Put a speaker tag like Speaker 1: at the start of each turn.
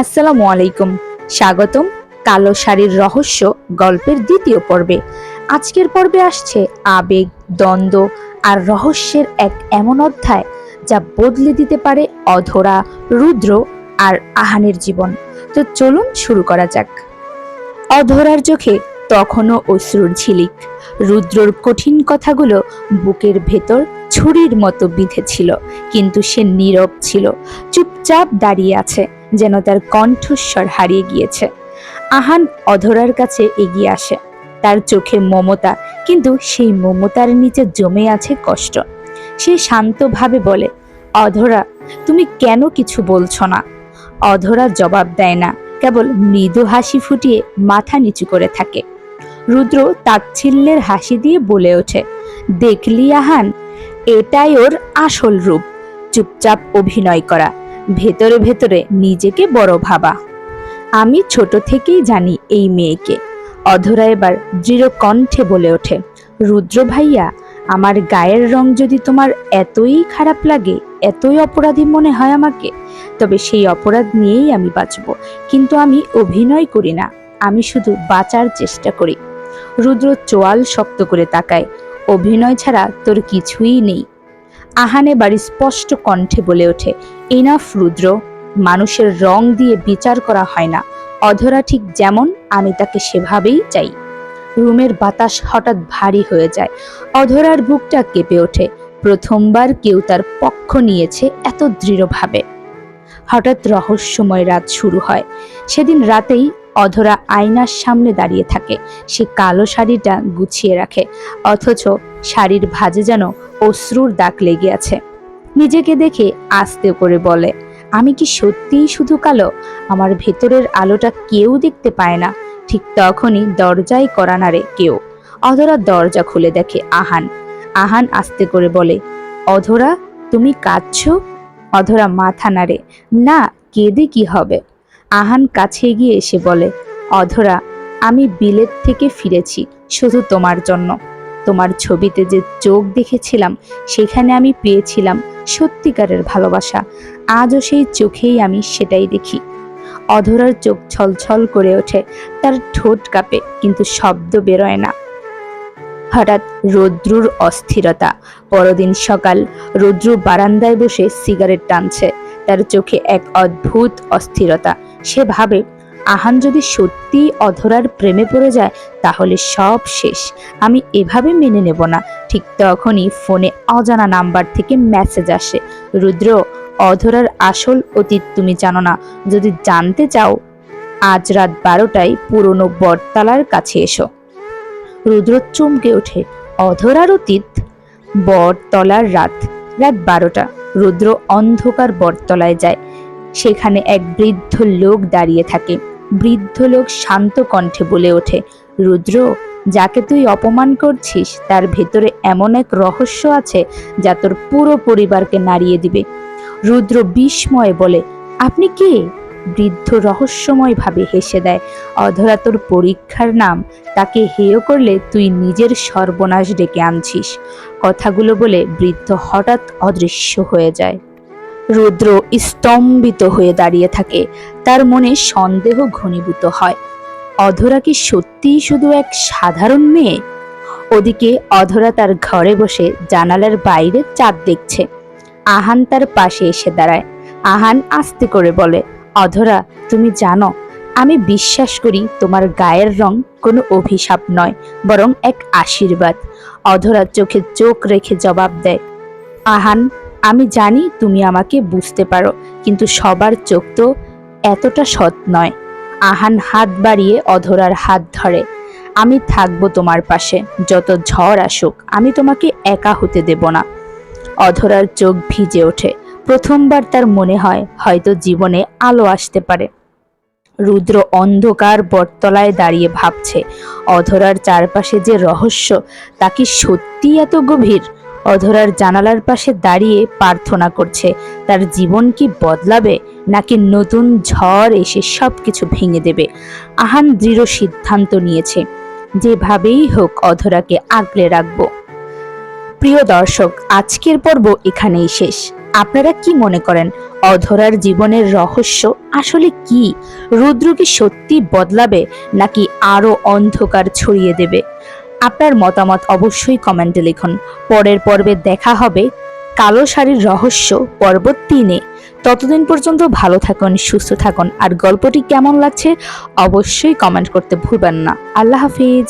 Speaker 1: আসসালামু আলাইকুম। স্বাগতম কালো শাড়ির রহস্য গল্পের দ্বিতীয় পর্বে। আজকের পর্বে আসছে আবেগ, দ্বন্দ্ব আর রহস্যের এক এমন অধ্যায় যা বদলে দিতে পারে অধরা, রুদ্র আর আহানের জীবন। তো চলুন শুরু করা যাক। অধরার চোখে তখনও অশ্রুর ঝিলিক। রুদ্রর কঠিন কথাগুলো বুকের ভেতর ছুরির মতো বিঁধেছিল, কিন্তু সে নীরব ছিল, চুপচাপ দাঁড়িয়ে আছে। যেন তার কণ্ঠস্বর হারিয়ে গিয়েছে। আহান অধরার কাছে এগিয়ে আসে। তার চোখে মমতা, কিন্তু সেই মমতার নিচে জমে আছে কষ্ট। সে শান্তভাবে বলে, অধরা, তুমি কেন কিছু বলছো না? অধরা জবাব দেয় না, কেবল মৃদু হাসি ফুটিয়ে মাথা নিচু করে থাকে। রুদ্র তাচ্ছিল্যের হাসি দিয়ে বলে ওঠে, দেখলি আহান, এটাই ওর আসল রূপ। চুপচাপ অভিনয় করা ভেতরে ভেতরে নিজেকে বড় ভাবা। আমি ছোট থেকেই জানি এই মেয়েকে। অধরা এবার দৃঢ় কণ্ঠে বলে ওঠে, রুদ্র ভাইয়া, আমার গায়ের রং যদি তোমার এতই খারাপ লাগে, এতই অপরাধী মনে হয় আমাকে, তবে সেই অপরাধ নিয়েই আমি বাঁচব। কিন্তু আমি অভিনয় করি না, আমি শুধু বাঁচার চেষ্টা করি। রুদ্র চোয়াল শক্ত করে তাকায়, অভিনয় ছাড়া তোর কিছুই নেই। আহানে বাড়ি স্পষ্ট কণ্ঠে বলে ওঠে ইনাফ রুদ্র, মানুষের রং দিয়ে বিচার করা হয় না। অধরা ঠিক যেমন, আমি তাকে সেভাবেই চাই। রুমের বাতাস হঠাৎ ভারী হয়ে যায়। অধরার বুকটা কেঁপে ওঠে। প্রথমবার কেউ তার পক্ষ নিয়েছে এত দৃঢ়ভাবে। হঠাৎ রহস্যময় রাত শুরু হয়। সেদিন রাতেই অধরা আয়নার সামনে দাঁড়িয়ে থাকে। সে কালো শাড়িটা গুছিয়ে রাখে। অথচ শাড়ির ভাঁজে যেন অশ্রুর দাগ লেগে আছে। নিজেকে দেখে আস্তে করে বলে, আমি কি সত্যিই শুধু কালো? আমার ভেতরের আলোটা কেউ দেখতে পায় না। ঠিক তখনই দরজায় করা নাড়ে কেউ। অধরা দরজা খুলে দেখে আহান। আহান আস্তে করে বলে, অধরা, তুমি কাঁদছো? অধরা মাথা নাড়ে, না, কেঁদে কি হবে? আহান কাছে গিয়ে এসে বলে, অধরা, আমি বিলেত থেকে ফিরেছি, শুধু তোমার জন্য। তোমার ছবিতে যে চোখ দেখেছিলাম, সেখানে আমি পেয়েছিলাম। সত্যিকারের ভালোবাসা। আজও সেই চোখেই আমি সেটাই দেখি। অধরার চোখ ছলছল করে ওঠে, তার ঠোঁট কাঁপে, কিন্তু শব্দ বেরোয় না। হঠাৎ রৌদ্রুর অস্থিরতা। পরদিন সকাল, রৌদ্র বারান্দায় বসে সিগারেট টানছে। তার চোখে এক অদ্ভুত অস্থিরতা। সে ভাবে আহান যদি সত্যি অধরার প্রেমে পড়ে যায়, তাহলে সব শেষ। আমি এভাবে মেনে নেব না। ঠিক তখনই ফোনে অজানা নাম্বার থেকে মেসেজ আসে। রুদ্র, অধরার আসল অতীত তুমি জানো না। যদি জানতে চাও, আজ রাত বারোটায় পুরনো বটতলার কাছে এসো। রুদ্র চমকে ওঠে। অধরার অতীত? বটতলার রাত। রাত বারোটা। রুদ্র অন্ধকার বটতলায় যায়। সেখানে এক বৃদ্ধ লোক দাঁড়িয়ে থাকে। বৃদ্ধ লোক শান্ত কণ্ঠে বলে ওঠে, রুদ্র, যাকে তুই অপমান করছিস, তার ভেতরে এমন এক রহস্য আছে যা তোর পুরো পরিবারকে নাড়িয়ে দিবে। রুদ্র বিস্ময়ে বলে, আপনি কে? বৃদ্ধ রহস্যময় ভাবে হেসে দেয়, অধরা তোর পরীক্ষার নাম, তাকে হেয় করলে তুই নিজের সর্বনাশ ডেকে আনছিস। কথাগুলো বলে বৃদ্ধ হঠাৎ অদৃশ্য হয়ে যায়। রুদ্র স্তম্ভিত হয়ে দাঁড়িয়ে থাকে। তার মনে সন্দেহ ঘনীভূত হয়। অধরা কি সত্যিই শুধু এক সাধারণ মেয়ে? ওদিকে অধরা তার ঘরে বসে জানালার বাইরে চাঁদ দেখছে। আহান তার পাশে এসে দাঁড়ায়। আহান আস্তে করে বলে, অধরা, তুমি জানো, আমি বিশ্বাস করি তোমার গায়ের রং কোনো অভিশাপ নয়, বরং এক আশীর্বাদ। অধরা চোখে চোখ রেখে জবাব দেয়, আহান আমি জানি তুমি আমাকে বুঝতে পারো, কিন্তু সবার চোখ তো এতটা সৎ নয়। আহান হাত বাড়িয়ে অধরার হাত ধরে, আমি থাকব তোমার পাশে, যত ঝড় আসুক, আমি তোমাকে একা হতে দেব না। অধরার চোখ ভিজে ওঠে, প্রথমবার তার মনে হয় হয়তো জীবনে আলো আসতে পারে। রুদ্র অন্ধকার বটতলায় দাঁড়িয়ে ভাবছে, অধরার চারপাশে যে রহস্য, তা কি সত্যি এত গভীর? অধরার জানালার পাশে দাঁড়িয়ে প্রার্থনা করছে, তার জীবন কি বদলাবে নাকি নতুন ঝড় এসে সব কিছু ভেঙে দেবে? আহান দৃঢ় সিদ্ধান্ত নিয়েছে, যেভাবেই হোক অধরাকে আগলে রাখব। প্রিয় দর্শক, আজকের পর্ব এখানেই শেষ। আপনারা কি মনে করেন, অধরার জীবনের রহস্য আসলে কি? রুদ্র কি সত্যি বদলাবে নাকি আরও অন্ধকার ছড়িয়ে দেবে? আপনার মতামত অবশ্যই কমেন্টে লিখুন। পরের পর্বে দেখা হবে কালো শাড়ির রহস্য পর্ব তিনে। ততদিন পর্যন্ত ভালো থাকুন, সুস্থ থাকুন। আর গল্পটি কেমন লাগছে অবশ্যই কমেন্ট করতে ভুলবেন না। আল্লাহ হাফিজ।